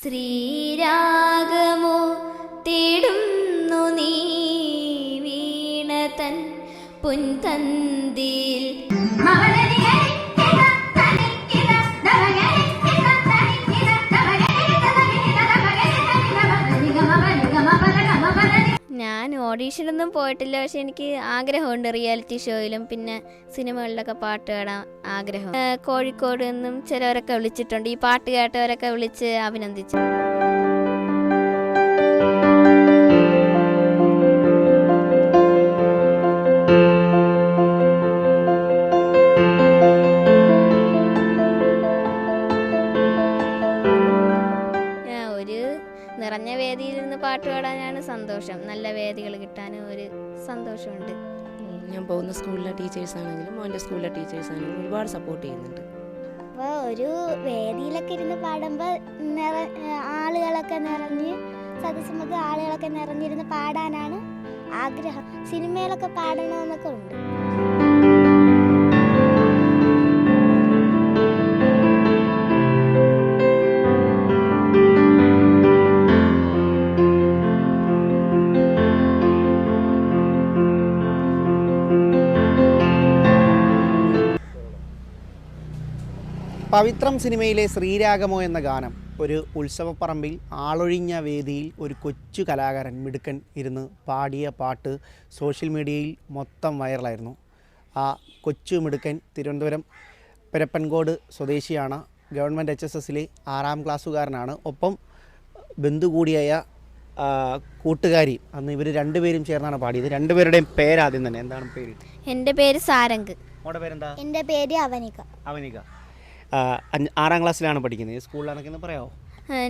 ശ്രീരാഗമോ തേടുന്നു നീ വീണതൻ പുൻതന്തിയിൽ. ഓഡീഷനൊന്നും പോയിട്ടില്ല. പക്ഷെ എനിക്ക് ആഗ്രഹമുണ്ട് റിയാലിറ്റി ഷോയിലും പിന്നെ സിനിമകളിലൊക്കെ പാട്ട് പാടാൻ ആഗ്രഹം. കോഴിക്കോട് നിന്നും ചിലവരൊക്കെ വിളിച്ചിട്ടുണ്ട്. ഈ പാട്ട് കേട്ടവരൊക്കെ വിളിച്ച് അഭിനന്ദിച്ചു. നിറഞ്ഞ വേദിയിൽ നിന്ന് പാട്ട് പാടാനാണ് സന്തോഷം. നല്ല വേദികൾ സന്തോഷമുണ്ട്. ഞാൻ പോകുന്ന സ്കൂളിലെ ടീച്ചേഴ്സ് ആണെങ്കിലും മോന്റെ സ്കൂളിലെ ടീച്ചേഴ്സ് ആണെങ്കിലും ഒരുപാട് സപ്പോർട്ട് ചെയ്യുന്നുണ്ട്. അപ്പോൾ ഒരു വേദിയിലൊക്കെ ഇരുന്ന് പാടുമ്പോൾ നിറ ആളുകളൊക്കെ നിറഞ്ഞ് സദസ്സുമൊക്കെ ആളുകളൊക്കെ നിറഞ്ഞിരുന്ന് പാടാനാണ് ആഗ്രഹം. സിനിമയിലൊക്കെ പാടണമെന്നൊക്കെ ഉണ്ട്. പവിത്രം സിനിമയിലെ ശ്രീരാഗമോ എന്ന ഗാനം ഒരു ഉത്സവപ്പറമ്പിൽ ആളൊഴിഞ്ഞ വേദിയിൽ ഒരു കൊച്ചു കലാകാരൻ മിടുക്കൻ ഇരുന്ന് പാടിയ പാട്ട് സോഷ്യൽ മീഡിയയിൽ മൊത്തം വൈറലായിരുന്നു. ആ കൊച്ചു മിടുക്കൻ തിരുവനന്തപുരം പെരപ്പൻകോട് സ്വദേശിയാണ്. ഗവൺമെന്റ് എച്ച് എസ് എസിലെ ആറാം ക്ലാസ്സുകാരനാണ്. ഒപ്പം ബന്ധു കൂടിയായ കൂട്ടുകാരി അന്ന് ഇവർ രണ്ടുപേരും ചേർന്നാണ് പാടിയത്. രണ്ടുപേരുടെയും പേരാദ്യം തന്നെ. എന്താണ് പേര്? എന്റെ പേര് സാരംഗ്. പേരെന്താ? എന്റെ പേര് അവനിക. അവനിക. ആറാം ക്ലാസ്സിലാണ് പഠിക്കുന്നത്. സ്കൂളിലാണെന്ന് പറയാമോ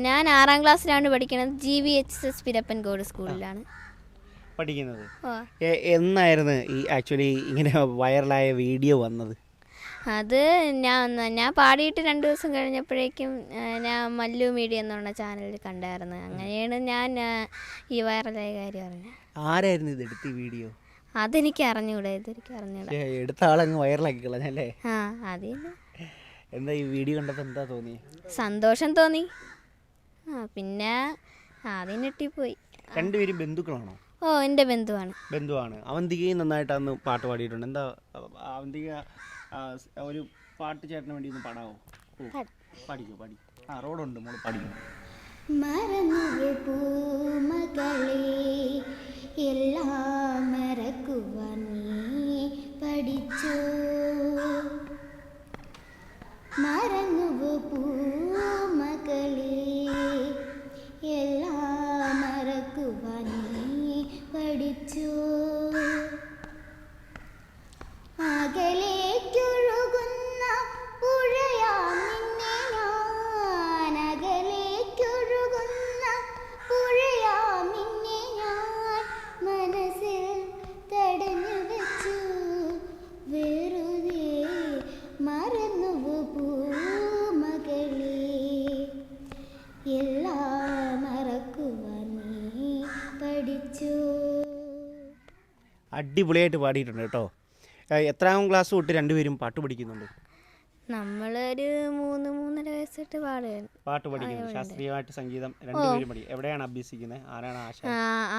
ഞാൻ ആറാം ക്ലാസ്സിലാണ് പഠിക്കുന്നത് G V H S Pirappancode സ്കൂളിലാണ് പഠിക്കുന്നത്. എന്നായിരുന്നു ഈ ആക്ച്വലി ഇങ്ങനെ വൈറലായ വീഡിയോ വന്നത്? അത് ഞാൻ ഞാൻ പാടിയിട്ട് രണ്ട് ദിവസം കഴിഞ്ഞപ്പോഴേക്കും ഞാൻ മല്ലു മീഡിയ എന്നുള്ള ചാനലിൽ കണ്ടായിരുന്നു. അങ്ങനെയാണ് ഞാൻ ഈ വൈറലായ കാര്യം അറിഞ്ഞത്. ആരായിരുന്നു ഇത് എടുത്ത വീഡിയോ? അതെനിക്ക് അറിഞ്ഞൂടെ ഇതെനിക്ക് അറിഞ്ഞൂടാ. എടുത്ത ആളങ്ങ് വൈറലാക്കി കളഞ്ഞല്ലേ ആ അതിന് എന്താ ഈ വീഡിയോ കണ്ടപ്പോൾ എന്താ തോന്നി സന്തോഷം തോന്നി. ആ പിന്നെ ആദ്യം ഞെട്ടിപ്പോയി. രണ്ടുപേരും ബന്ധുക്കളാണോ? ഓ എന്റെ ബന്ധുവാണ്. ബന്ധുവാണ്. അവന്തികയും നന്നായിട്ട് അന്ന് പാട്ട് പാടിയിട്ടുണ്ട്. എന്താ അവ- അവന്തിക ആ, സ് ഒരു പാട്ട് ചേട്ടന് വേണ്ടി ഒന്ന് പാടാവോ? ഓ, പാടിക്കോ പാടി ആ റോഡുണ്ട് മോൾ പാടിക്കോ. മറന്നു പൂമകളെ എല്ലാം മറക്കുവാൻ നീ പഠിച്ചോ? മറന്നു പൂമകളെ? എല്ലാം അടിപൊളിയായിട്ട് പാടിയിട്ടുണ്ട് കേട്ടോ. എത്രാം ക്ലാസ് തൊട്ട് രണ്ടുപേരും പാട്ട് പഠിക്കുന്നുണ്ട്? നമ്മളൊരു മൂന്ന് മൂന്നര വയസ്സിട്ട് പാടുകയാണ് പാട്ട് പഠിക്കുന്നു. ശാസ്ത്രീയമായിട്ട് സംഗീതം രണ്ടുപേരും പഠിക്കും എവിടെയാണ് അഭ്യസിക്കുന്നത്? ആരാണ് ആശ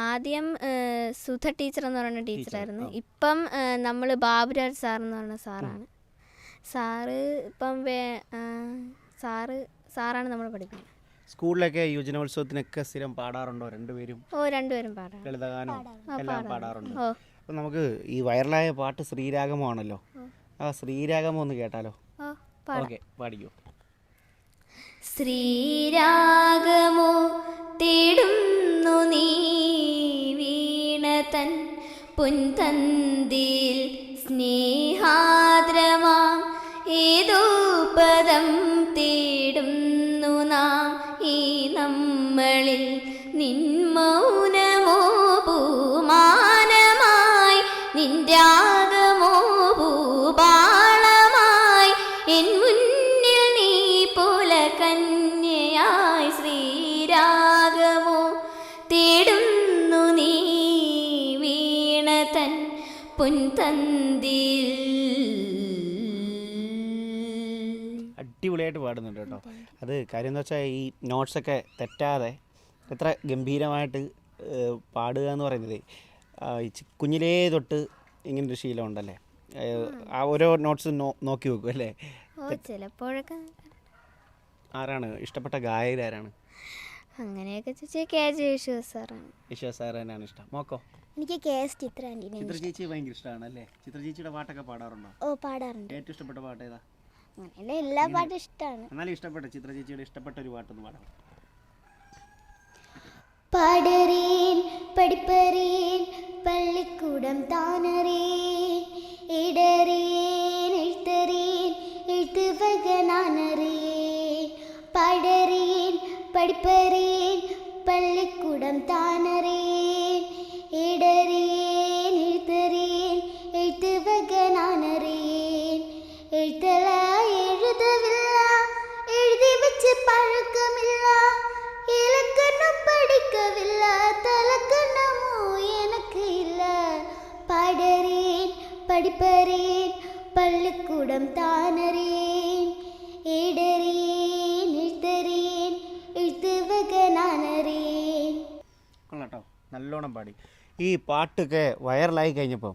ആദ്യം സുധ ടീച്ചർ എന്ന് പറയുന്ന ടീച്ചറായിരുന്നു. ഇപ്പം നമ്മൾ ബാബുരാജ് സാർ എന്ന് പറയുന്ന സാറാണ്. സാറ് ഇപ്പം സാറ് സാറാണ് നമ്മൾ പഠിക്കുന്നത്. സ്കൂളിലൊക്കെ യുവജനോത്സവത്തിനൊക്കെ സ്ഥിരം പാടാറുണ്ടോ രണ്ടുപേരും? ഓ രണ്ടുപേരും പാടാറുണ്ട്. ലളിതഗാനം? എല്ലാം പാടാറുണ്ട്. ഓ നമുക്ക് ഈ വൈറലായ പാട്ട് ശ്രീരാഗമാണല്ലോ. ആ ശ്രീരാഗമോ ഒന്ന് കേട്ടാലോ ഓക്കെ പാടിക്കോ. ശ്രീരാഗമോ തേടുന്നു നീ വീണ വീണതൻ പുൻതന്തിയിൽ സ്നേഹാദ്രമാം ഏതോ പദം തേടുന്നു നാം ഈ നമ്മളിൽ നിന്മൗനമോ അടിപൊളിയായിട്ട് പാടുന്നുണ്ട് കേട്ടോ. അത് കാര്യം എന്ന് വെച്ചാൽ ഈ നോട്ട്സൊക്കെ തെറ്റാതെ എത്ര ഗംഭീരമായിട്ട് പാടുക എന്ന് പറയുന്നത് ഈ കുഞ്ഞിലേ തൊട്ട് ഇങ്ങനൊരു ശീലം ഉണ്ടല്ലേ ആ ഓരോ നോട്ട്സ് നോക്കി വെക്കും അല്ലേ? ചിലപ്പോഴൊക്കെ ആരാണ്? ഇഷ്ടപ്പെട്ട ഗായകർ ആരാണ്? അങ്ങനെയൊക്കെ ചോദിച്ചാൽ കെ ജെ യേശുദാസ് സാറാണ്. ഈശ്വർ സാർ തന്നെയാണ് ഇഷ്ടം. മോക്കോ? എനിക്ക് കെ എസ് ചിത്ര ആന്റീനെ ചിത്ര ചേച്ചി ഭയങ്കര ഇഷ്ടമാണ് അല്ലേ ചിത്ര ചേച്ചിയുടെ പാട്ടൊക്കെ പാടാറുണ്ടോ? ഓ പാടാറുണ്ട്. ഏറ്റവും ഇഷ്ടപ്പെട്ട പാട്ട് ഏതാ? അങ്ങനെ എല്ലാ പാട്ടും ഇഷ്ടമാണ് എന്നാലും ഇഷ്ടപ്പെട്ട ചിത്ര ചേച്ചിയുടെ ഇഷ്ടപ്പെട്ട ഒരു പാട്ടൊന്ന് പാടാം. പാടറേൻ പഠിപ്പറേൻ പള്ളിക്കൂടം താനറേൻ ഇടറേൻ എഴുത്തറേൻ എഴുത്തുവകനാനറേൻ പാടറേൻ പഠിപ്പറേൻ പള്ളിക്കൂടം താനറേൻ ഇടറേൻ ഈ പാട്ടൊക്കെ വൈറലായി കഴിഞ്ഞപ്പോൾ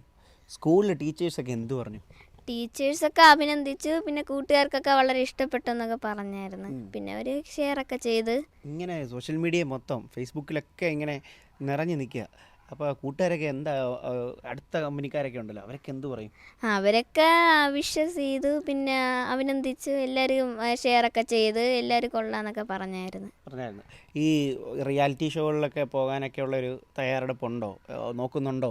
സ്കൂളിലെ ടീച്ചേഴ്സൊക്കെ എന്തു പറഞ്ഞു? ടീച്ചേഴ്സൊക്കെ അഭിനന്ദിച്ചു. പിന്നെ കൂട്ടുകാർക്കൊക്കെ വളരെ ഇഷ്ടപ്പെട്ടു എന്നൊക്കെ പറഞ്ഞായിരുന്നു പിന്നെ അവർ ഷെയർ ഒക്കെ ചെയ്ത്. ഇങ്ങനെ സോഷ്യൽ മീഡിയ മൊത്തം ഫേസ്ബുക്കിലൊക്കെ ഇങ്ങനെ നിറഞ്ഞു നിൽക്കുക. അപ്പോൾ കൂട്ടുകാരൊക്കെ എന്താ അടുത്ത കമ്പനിക്കാരൊക്കെ ഉണ്ടല്ലോ അവരൊക്കെ എന്ത് പറയും? അവരൊക്കെ വിഷസ് ചെയ്തു. പിന്നെ അഭിനന്ദിച്ചു. എല്ലാവരും ഷെയറൊക്കെ ചെയ്ത്. എല്ലാവരും കൊള്ളാന്നൊക്കെ പറഞ്ഞായിരുന്നു. പറഞ്ഞായിരുന്നു. ഈ റിയാലിറ്റി ഷോകളിലൊക്കെ പോകാനൊക്കെ ഉള്ളൊരു തയ്യാറെടുപ്പുണ്ടോ നോക്കുന്നുണ്ടോ?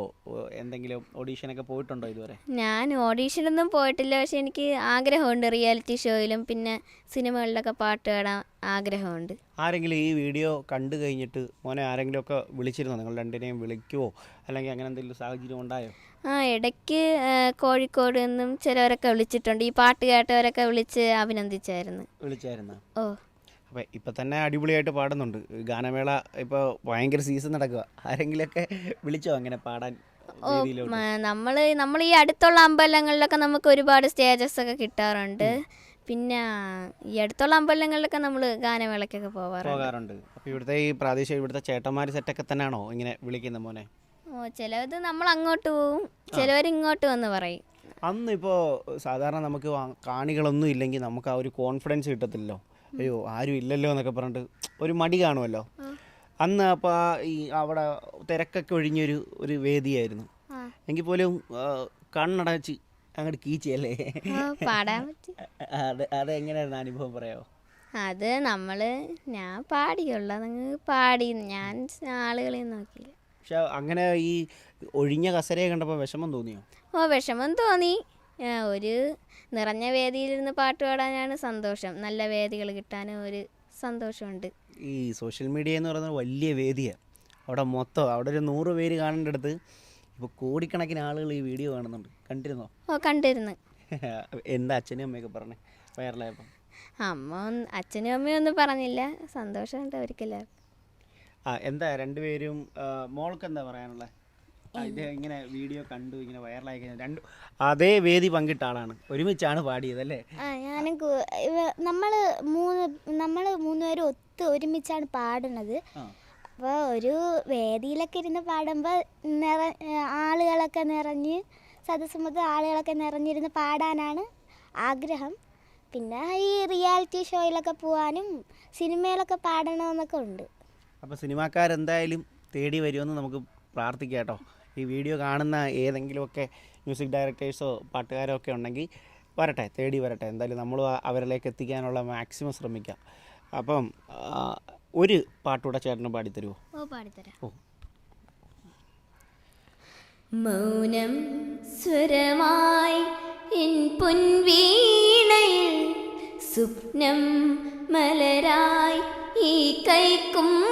എന്തെങ്കിലും ഓഡീഷനൊക്കെ പോയിട്ടുണ്ടോ ഇതുവരെ? ഞാൻ ഓഡീഷനൊന്നും പോയിട്ടില്ല. പക്ഷെ എനിക്ക് ആഗ്രഹമുണ്ട് റിയാലിറ്റി ഷോയിലും പിന്നെ സിനിമകളിലൊക്കെ പാട്ട് പാടാൻ ആഗ്രഹമുണ്ട്. ആരെങ്കിലും ഈ വീഡിയോ കണ്ടു കഴിഞ്ഞിട്ട് മോനെ ആരെങ്കിലും ഒക്കെ വിളിച്ചിരുന്നോ? നിങ്ങൾ രണ്ടിനെയും വിളിക്കുവോ? അല്ലെങ്കിൽ അങ്ങനെ എന്തെങ്കിലും സാഹചര്യം ഉണ്ടായോ? ആ ഇടയ്ക്ക് കോഴിക്കോട് നിന്നും ചിലവരൊക്കെ വിളിച്ചിട്ടുണ്ട്. ഈ പാട്ട് കേട്ടവരൊക്കെ വിളിച്ച് അഭിനന്ദിച്ചായിരുന്നു. വിളിച്ചായിരുന്നു? ഓ. അപ്പോൾ ഇപ്പം തന്നെ അടിപൊളിയായിട്ട് പാടുന്നുണ്ട്. ഗാനമേള ഇപ്പോൾ ഭയങ്കര സീസൺ നടക്കുക ആരെങ്കിലുമൊക്കെ വിളിച്ചോ അങ്ങനെ പാടാൻ നമ്മൾ നമ്മൾ ഈ അടുത്തുള്ള അമ്പലങ്ങളിലൊക്കെ നമുക്ക് ഒരുപാട് സ്റ്റേജസ് ഒക്കെ കിട്ടാറുണ്ട്. പിന്നെ ഈ അടുത്തുള്ള അമ്പലങ്ങളിലൊക്കെ നമ്മൾ ഗാനമേളയ്ക്കൊക്കെ പോവാറുണ്ട്. പോകാറുണ്ട്. അപ്പോൾ ഇവിടുത്തെ ഈ പ്രാദേശിക ഇവിടുത്തെ ചേട്ടന്മാർ സെറ്റൊക്കെ തന്നെയാണോ ഇങ്ങനെ വിളിക്കുന്ന മോനെ? ഓ ചിലത് നമ്മൾ അങ്ങോട്ട് പോവും. ചിലവർ ഇങ്ങോട്ട് വന്ന് പറയും. അന്ന് ഇപ്പോൾ സാധാരണ നമുക്ക് കാണികളൊന്നും ഇല്ലെങ്കിൽ നമുക്ക് ആ ഒരു കോൺഫിഡൻസ് കിട്ടത്തില്ലല്ലോ. അയ്യോ ആരും ഇല്ലല്ലോ എന്നൊക്കെ പറഞ്ഞിട്ട് ഒരു മടി കാണുമല്ലോ. അന്ന് അപ്പോൾ ഈ അവിടെ തിരക്കൊക്കെ ഒഴിഞ്ഞൊരു ഒരു വേദിയായിരുന്നു. എങ്കിൽ പോലും കണ്ണടച്ച് അങ്ങോട്ട് കീച്ചല്ലേ പാടാൻ പറ്റി. അത് അതെങ്ങനെയായിരുന്നു അനുഭവം പറയാമോ അത് നമ്മൾ ഞാൻ പാടിയുള്ള പാടി ഞാൻ ആളുകളെ നോക്കിയില്ല. പക്ഷെ അങ്ങനെ ഈ ഒഴിഞ്ഞ കസരയെ കണ്ടപ്പോൾ വിഷമം തോന്നിയോ? ഓ വിഷമം തോന്നി. ഒരു നിറഞ്ഞ വേദിയിൽ വേദിയിലിരുന്ന് പാട്ട് പാടാനാണ് സന്തോഷം. നല്ല വേദികൾ കിട്ടാനും ഒരു സന്തോഷമുണ്ട്. ഈ സോഷ്യൽ മീഡിയ എന്ന് പറയുന്നത് വലിയ വേദിയാണ് അവിടെ മൊത്തം അവിടെ ഒരു നൂറ് പേര് കാണേണ്ടടുത്ത് ഇപ്പൊ കോടിക്കണക്കിന് ആളുകൾ ഈ വീഡിയോ കാണുന്നുണ്ട്. കണ്ടിരുന്നോ? ഓ കണ്ടിരുന്നു. എന്താ അച്ഛനും അമ്മയൊക്കെ പറഞ്ഞേ? വയറിലായപ്പോ അമ്മ അച്ഛനും അമ്മയും ഒന്നും പറഞ്ഞില്ല. സന്തോഷമുണ്ട് അവർക്കെല്ലാവർക്കും ആ എന്താ രണ്ടുപേരും മോൾക്ക് എന്താ പറയാനുള്ളത് ഇത് ഇങ്ങനെ വീഡിയോ കണ്ടു ഇങ്ങനെ വൈറലായി കഴിഞ്ഞാൽ രണ്ട് അതേ വേദി പങ്കിട്ട ആളാണ്. ഒരുമിച്ചാണ് പാടിയത് അല്ലേ? ആ ഞാനും നമ്മൾ മൂന്ന് നമ്മൾ മൂന്നുപേരും ഒത്ത് ഒരുമിച്ചാണ് പാടുന്നത്. അപ്പൊ അപ്പോൾ ഒരു വേദിയിലൊക്കെ ഇരുന്ന് പാടുമ്പോൾ നിറ ആളുകളൊക്കെ നിറഞ്ഞ് സദസ്സുമൊത്ത് ആളുകളൊക്കെ നിറഞ്ഞിരുന്ന് പാടാനാണ് ആഗ്രഹം. പിന്നെ ഈ റിയാലിറ്റി ഷോയിലൊക്കെ പോവാനും സിനിമയിലൊക്കെ പാടണമെന്നൊക്കെ ഉണ്ട്. അപ്പോൾ സിനിമാക്കാരെന്തായാലും തേടി വരുമെന്ന് നമുക്ക് പ്രാർത്ഥിക്കാം കേട്ടോ. ഈ വീഡിയോ കാണുന്ന ഏതെങ്കിലുമൊക്കെ മ്യൂസിക് ഡയറക്ടേഴ്സോ പാട്ടുകാരോ ഒക്കെ ഉണ്ടെങ്കിൽ വരട്ടെ തേടി വരട്ടെ. എന്തായാലും നമ്മൾ അവരിലേക്ക് എത്തിക്കാനുള്ള മാക്സിമം ശ്രമിക്കാം. അപ്പം ഒരു പാട്ടുകൂടെ ചേട്ടന് പാടിത്തരുമോ ഓ പാടിത്തരാം. ഓ. മൗനം സ്വരമായി ഇൻ പൊൻവീണയിൽ സ്വപ്നം മലരായി ഈ കൈക്കുമ്പിളിൽ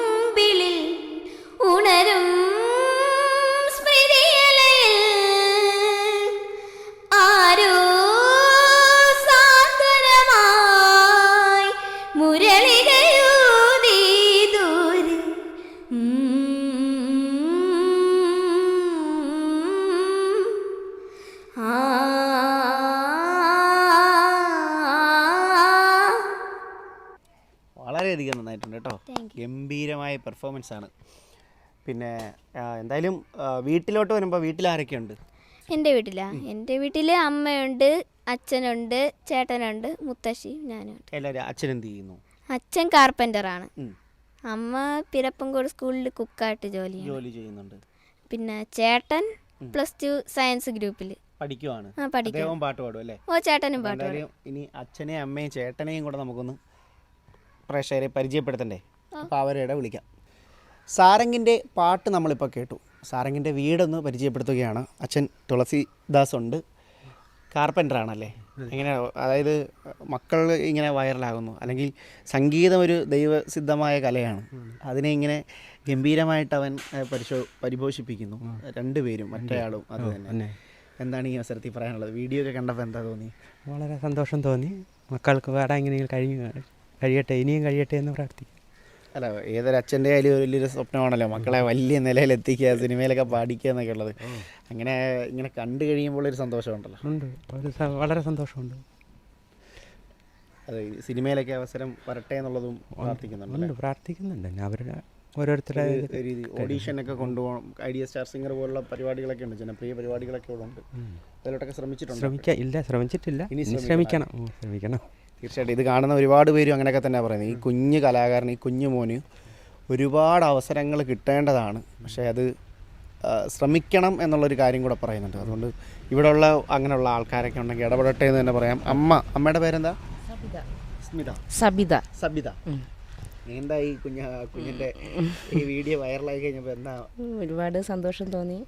ഗംഭീരമായ പെർഫോമൻസ് ആണ്. പിന്നെ എന്തായാലും വീട്ടിലോട്ട് വരുമ്പോൾ വീട്ടിൽ ആരൊക്കെയുണ്ട്? എന്റെ വീട്ടിലാ. എന്റെ വീട്ടിൽ അമ്മയുണ്ട് അച്ഛനുണ്ട് ചേട്ടനുണ്ട് മുത്തശ്ശി ഞാനുണ്ട്. എല്ലാവരും അച്ഛൻ എന്ത് ചെയ്യുന്നു? അച്ഛൻ കാർപ്പന്ററാണ് ആണ്. അമ്മ പിരപ്പൻകോട് സ്കൂളിൽ കുക്കായിട്ട് ജോലി ജോലി ചെയ്യുന്നുണ്ട്. പിന്നെ ചേട്ടൻ പ്ലസ് ടു സയൻസ് ഗ്രൂപ്പിൽ പഠിക്കുവാണ്. പാട്ട് പാടും അല്ലേ? ഓ ചേട്ടനും പാട്ട് ഇനി അച്ഛനെയും അമ്മയും ചേട്ടനെയും കൂടെ നമുക്കൊന്ന് പ്രേക്ഷകരെ പരിചയപ്പെടുത്തണ്ടേ? അപ്പോൾ അവരുടെ വിളിക്കാം. സാരംഗിന്റെ പാട്ട് നമ്മളിപ്പോൾ കേട്ടു. സാരംഗിന്റെ വീടൊന്ന് പരിചയപ്പെടുത്തുകയാണ്. അച്ഛൻ തുളസിദാസ് ഉണ്ട് കാർപ്പന്ററാണല്ലേ എങ്ങനെ അതായത് മക്കൾ ഇങ്ങനെ വൈറലാകുന്നു. അല്ലെങ്കിൽ സംഗീതം ഒരു ദൈവസിദ്ധമായ കലയാണ്. അതിനെ ഇങ്ങനെ ഗംഭീരമായിട്ട് അവൻ പരിശോ പരിപോഷിപ്പിക്കുന്നു. രണ്ടുപേരും മറ്റേയാളും അത് തന്നെ. എന്താണ് ഈ അവസരത്തിൽ പറയാനുള്ളത്? വീഡിയോ ഒക്കെ കണ്ടപ്പോൾ എന്താ തോന്നി? വളരെ സന്തോഷം തോന്നി. മക്കൾക്ക് വേറെ എങ്ങനെയെങ്കിലും കഴിയും കഴിയട്ടെ ഇനിയും കഴിയട്ടെ എന്ന് പ്രാർത്ഥിക്കും അല്ല ഏതൊരു അച്ഛന്റെ ആയാലും ഒരു വലിയൊരു സ്വപ്നമാണല്ലോ മക്കളെ വലിയ നിലയിൽ എത്തിക്കുക സിനിമയിലൊക്കെ പാടിക്കുക എന്നൊക്കെ ഉള്ളത് അങ്ങനെ ഇങ്ങനെ കണ്ടു കഴിയുമ്പോൾ ഒരു സന്തോഷമുണ്ടല്ലോ. ഉണ്ട്. ഒരു വളരെ സന്തോഷമുണ്ട്. അതെ സിനിമയിലൊക്കെ അവസരം വരട്ടെ എന്നുള്ളതും പ്രാർത്ഥിക്കുന്നുണ്ട് പ്രാർത്ഥിക്കുന്നുണ്ട്. അവരുടെ ഓരോരുത്തരുടെ രീതി ഓഡീഷനൊക്കെ കൊണ്ടുപോകണം. ഐഡിയ സ്റ്റാർ സിംഗർ പോലുള്ള പരിപാടികളൊക്കെ ഉണ്ട്. ജനപ്രിയ പരിപാടികളൊക്കെ ഇവിടെ ഉണ്ട്. അതിലോട്ടൊക്കെ ശ്രമിച്ചിട്ടുണ്ട്? ശ്രമിക്കാം ഇല്ല ശ്രമിച്ചിട്ടില്ല. ഇനി ശ്രമിക്കണം. ശ്രമിക്കണം. തീർച്ചയായിട്ടും. ഇത് കാണുന്ന ഒരുപാട് പേരും അങ്ങനെയൊക്കെ തന്നെ പറയുന്നത്. ഈ കുഞ്ഞു കലാകാരൻ ഈ കുഞ്ഞു മോന് ഒരുപാട് അവസരങ്ങൾ കിട്ടേണ്ടതാണ്. പക്ഷേ അത് ശ്രമിക്കണം എന്നുള്ളൊരു കാര്യം കൂടെ പറയുന്നുണ്ട്. അതുകൊണ്ട് ഇവിടെയുള്ള അങ്ങനെയുള്ള ആൾക്കാരൊക്കെ ഉണ്ടെങ്കിൽ ഇടപെടട്ടെ എന്ന് തന്നെ പറയാം. അമ്മ അമ്മയുടെ പേരെന്താ? സ്മിത. സബിത. സബിത. എന്താ ഈ കുഞ്ഞ കുഞ്ഞിന്റെ ഈ വീഡിയോ വൈറലായി കഴിഞ്ഞപ്പോൾ എന്താ? ഒരുപാട് സന്തോഷം തോന്നി.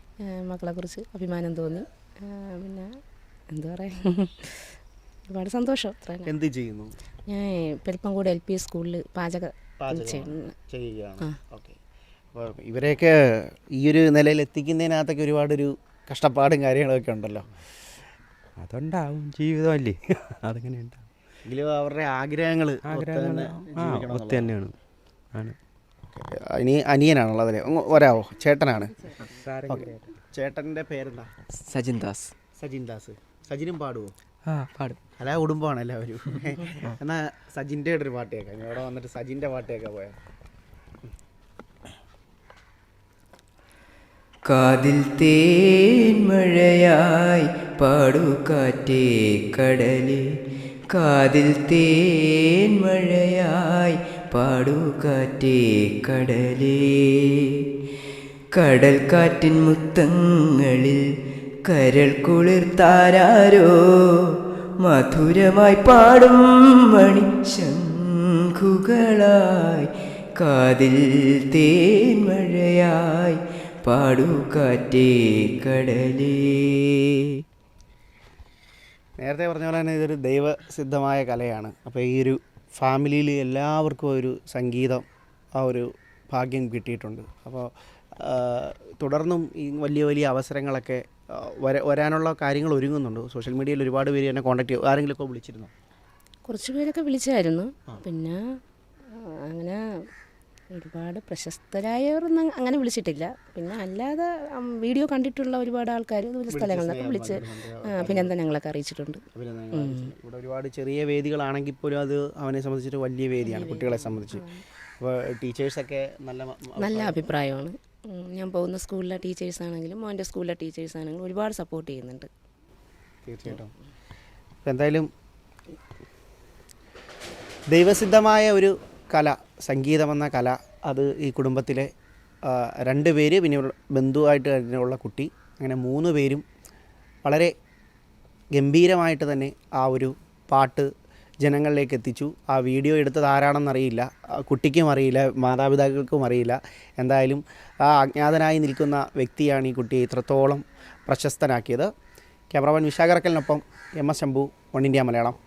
മക്കളെക്കുറിച്ച് അഭിമാനം തോന്നി. പിന്നെ എന്താ പറയുക ഒരുപാട് സന്തോഷം. എന്ത് ചെയ്യുന്നു? ഞാൻ പെൽപ്പംകൂട് എൽ പി സ്കൂളിൽ പാചക ചെയ്യുകയാണ്. ഇവരെയൊക്കെ ഈ ഒരു നിലയിൽ എത്തിക്കുന്നതിനകത്തൊക്കെ ഒരുപാടൊരു കഷ്ടപ്പാടും കാര്യങ്ങളൊക്കെ ഉണ്ടല്ലോ. അതുണ്ടാവും. ജീവിതമല്ലേ. അതങ്ങനെ ഉണ്ടാവും. എങ്കിലും അവരുടെ ആഗ്രഹങ്ങൾ ഒത്തു തന്നെയാണ്. ആണ്. ഇനി അനിയനാണുള്ളത് അല്ലേ? ഒരാവോ? വരാവോ ചേട്ടനാണ് ചേട്ടന്റെ പേരെന്താ? സജിൻ ദാസ്. സജിൻ ദാസ്. സജിനും പാടുവോ? പാടും. കലാ കുടുംബമാണ് എല്ലാവരും. എന്നാ സജിന്റെ ഒരു പാട്ട് കേൾക്കാം ഞാൻ ഇവിടെ വന്നിട്ട് സജിന്റെ പാട്ട് കേൾക്കാൻ പോയാൽ കാതിൽ തേൻമഴയായി പാടുകാറ്റേ കടലേ കാതിൽ തേൻമഴയായി പാടുകാറ്റേ കടലേ കടൽ കാറ്റിൻ മുത്തങ്ങളിൽ കരൾ കുളിർത്താരോ മധുരമായി പാടും മണി ശംഖുകളായി കാതിൽ തേൻമഴയായി പാടുകാറ്റേ കടലേ. നേരത്തെ പറഞ്ഞ പോലെ തന്നെ ഇതൊരു ദൈവസിദ്ധമായ കലയാണ്. അപ്പോൾ ഈ ഒരു ഫാമിലിയിൽ എല്ലാവർക്കും ഒരു സംഗീതം ആ ഒരു ഭാഗ്യം കിട്ടിയിട്ടുണ്ട്. അപ്പോൾ തുടർന്നും ഈ വലിയ വലിയ അവസരങ്ങളൊക്കെ വര വരാനുള്ള കാര്യങ്ങൾ ഒരുങ്ങുന്നുണ്ട്. സോഷ്യൽ മീഡിയയിൽ ഒരുപാട് പേര് എന്നെ കോൺടാക്ട് ചെയ്യും. ആരെങ്കിലുമൊക്കെ വിളിച്ചിരുന്നു? കുറച്ച് പേരൊക്കെ വിളിച്ചായിരുന്നു. പിന്നെ അങ്ങനെ ഒരുപാട് പ്രശസ്തരായവരൊന്നും അങ്ങനെ വിളിച്ചിട്ടില്ല. പിന്നെ അല്ലാതെ വീഡിയോ കണ്ടിട്ടുള്ള ഒരുപാട് ആൾക്കാർ അതുപോലെ സ്ഥലങ്ങളിൽ നിന്നൊക്കെ വിളിച്ച് അഭിനന്ദനങ്ങളൊക്കെ അറിയിച്ചിട്ടുണ്ട്. ഇവിടെ ഒരുപാട് ചെറിയ വേദികളാണെങ്കിൽ പോലും അത് അവനെ സംബന്ധിച്ചിട്ട് വലിയ വേദിയാണ് കുട്ടികളെ സംബന്ധിച്ച്. അപ്പോൾ ടീച്ചേഴ്സൊക്കെ നല്ല നല്ല അഭിപ്രായമാണ്. ഞാൻ പോകുന്ന സ്കൂളിലെ ടീച്ചേഴ്സ് ആണെങ്കിലും മോന്റെ സ്കൂളിലെ ടീച്ചേഴ്സ് ആണെങ്കിലും ഒരുപാട് സപ്പോർട്ട് ചെയ്യുന്നുണ്ട്. തീർച്ചയായിട്ടും. എന്തായാലും ദൈവസിദ്ധമായ ഒരു കല സംഗീതമെന്ന കല അത് ഈ കുടുംബത്തിലെ രണ്ട് പേര് പിന്നെ ബന്ധുവായിട്ട് തന്നെയുള്ള കുട്ടി അങ്ങനെ മൂന്ന് പേരും വളരെ ഗംഭീരമായിട്ട് തന്നെ ആ ഒരു പാട്ട് ജനങ്ങളിലേക്ക് എത്തിച്ചു. ആ വീഡിയോ എടുത്തത് ആരാണെന്നറിയില്ല കുട്ടിക്കും അറിയില്ല മാതാപിതാക്കൾക്കും അറിയില്ല. എന്തായാലും ആ അജ്ഞാതനായി നിൽക്കുന്ന വ്യക്തിയാണ് ഈ കുട്ടിയെ ഇത്രത്തോളം പ്രശസ്തനാക്കിയത്. Cameraman വിശാഖറക്കലിനൊപ്പം M S Shambhu one India Malayalam.